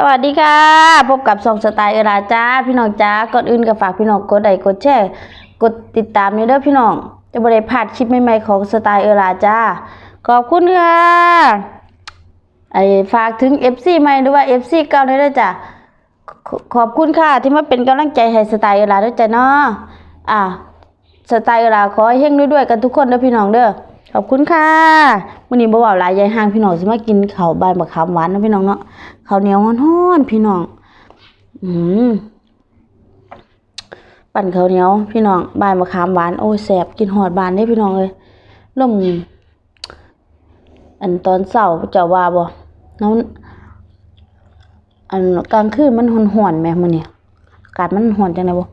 สวัสดีค่ะ พบกับสองสไตล์เอราจ้าพี่น้องจ้าก่อนอื่นก็ฝากพี่น้องกดไลค์กดแชร์กดติดตามนี่เด้อพี่น้อง จะบ่ได้พลาดคลิปใหม่ๆของสไตล์เอราจ้าขอบคุณค่ะไอ้ฝากถึง FC ใหม่หรือว่า FC เก่าด้วยเด้อจ้ะขขอบคุณค่ะที่มาเป็นกำลังใจให้สไตล์เอราด้วยจ้ะเนาะอะสไตล์เวลาขอให้เฮงด้วยๆกันทุกคนเด้อพี่น้องเด้อ ขอบคุณค่ะมื้อนี้บ่เว้าหลายยายห่างพี่น้องสิมากินข้าวบานบักขามหวานนะพี่น้องเนาะข้าวเหนียวฮ้อนๆพี่น้อง อืมปั่นข้าวเหนียวพี่น้องบานบักขามหวานโอ้ยแซ่บกินฮอดบานเด้พี่น้องเอ้ยลมอันตอนเช้าเจ้าว่าบ่น้องอันกลางคืนมันร้อนๆแหม่มื้อนี้อากาศมันร้อนจังได๋บ่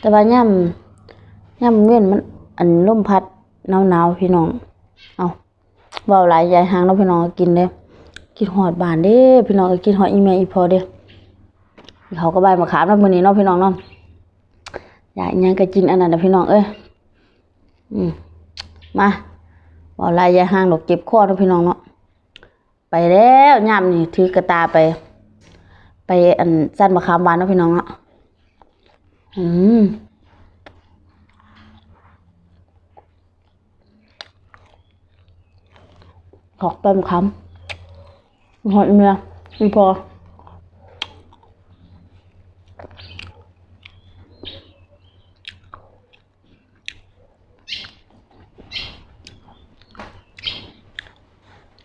แต่ว่าย่ำย่ำเว้นมัน อันลมพัดหนาวหนาวๆพี่น้อง เอาเบาหลายยายหางเนาะพี่น้องก็กินเด้กินหอดบานเด้พี่น้องก็กินหอดอีเมอีพอเด้เขาก็ใบมาขามแล้วมือนี้เนาะพี่น้องเนาะอยากยังก็กินอันนั้นนะพี่น้องเอ้ยอืมมาเบาหลายยายหางดอกเก็บคอเนาะพี่น้องเนาะไปแล้วย่ำนี่ถือกระตาไป ไปอันสั้นมะขามหวานเนาะพี่น้องเนาะอืม ขอกเต็มคำหอยเมียมีพอ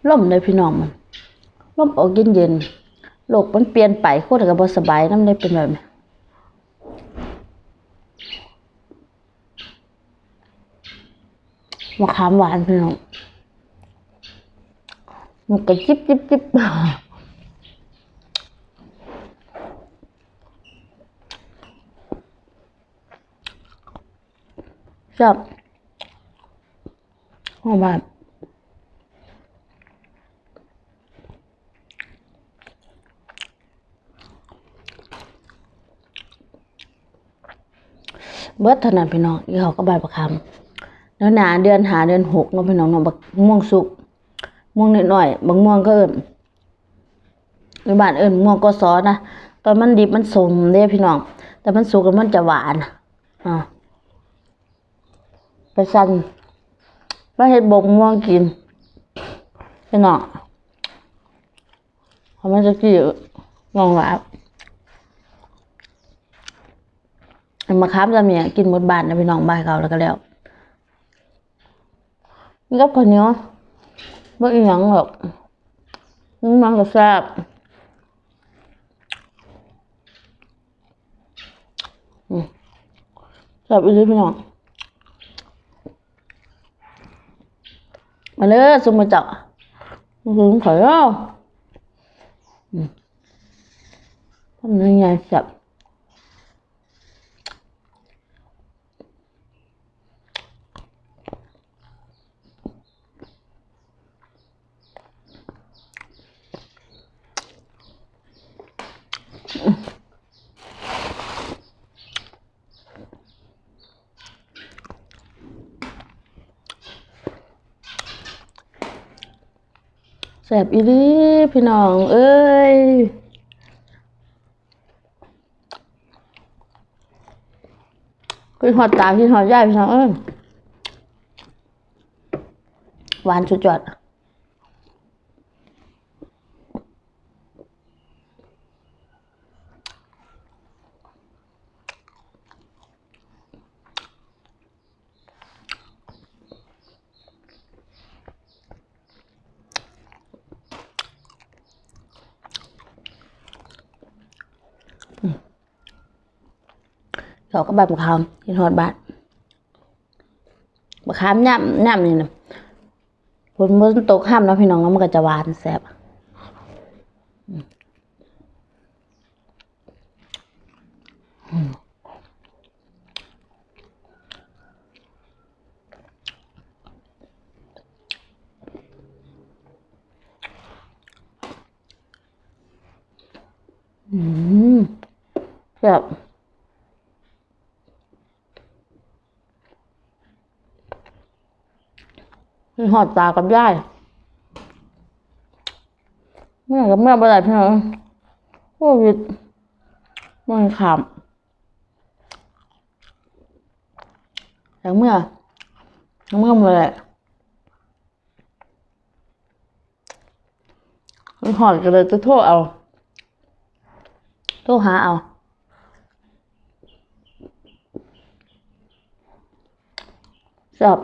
ล่มเลยพี่น้องมันล่มออกเย็นเย็นๆโลกมันเปลี่ยนไปโคตรกับบสบายน้ำได้เป็นแบบนี้มะขามหวานพี่น้อง มันก็จิบจิบจิบชอบหอมแบบเบิดเท่านั้นพี่น้องอีเขาก็บานประคำแล้วหนาเดือนหาเดือนหกเนาะพี่น้องเนาะบักม่วงสุก ม่วงนิดหน่อยบางม่วงก็เอิ้นในบ้านเอิ้นม่วงก็ซอนะตอนมันดิบมันสมเด้พี่น้อง แต่มันสุกแล้วมันจะหวานอ่าไปสั่นไปเฮ็ดบกม่วงกินพี่น้องเพราะมันจะกี่งองหลาเอามาค้ามจะมีกินหมดบ้านนะพี่น้องบ้านเขาแล้วก็แล้วนี่ก็คนเนี้ ยวไม่อีหยังหรอกมันก็แซ่บแซ่บอีหลีพี่น้องมาเลยซุมมาจาะมันคือข่อยอะอืมทำยังไงแซ่บ แสบอีลีพี่น้อง เอ้ยคือหอดตาพี่หอดยายพี่น้องเอ้ยหวานสุดยอด เขาก็แบบมะขามกินหอดบาดมะขามย่ำย่ำนี่นะฝนมันตกห้ามแล้วพี่น้องแล้วมันก็จะหวานแซ่บอืมแซ่บ หอดตากับยายเมื่อกับเมื่อบ่ได้พี่น้องโควิดมันขำแต่เมื่อแต่เมื่อมาเลยมันหอดกันเลยจะโทษเอา โทรหาเอาชอบ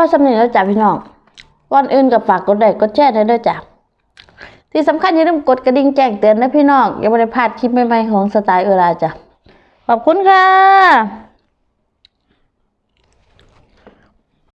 อสำเนียงแล้วจ้ะพี่น้องก่อนอื่นกับฝากกดไลค์กดแชร์ได้ด้วยจ้ะที่สำคัญอย่าลืมกดกระดิ่งแจ้งเตือนนะพี่น้องอย่าไม่ได้พลาดคลิปใหม่ๆของสไตล์เออราจ้ะขอบคุณค่ะ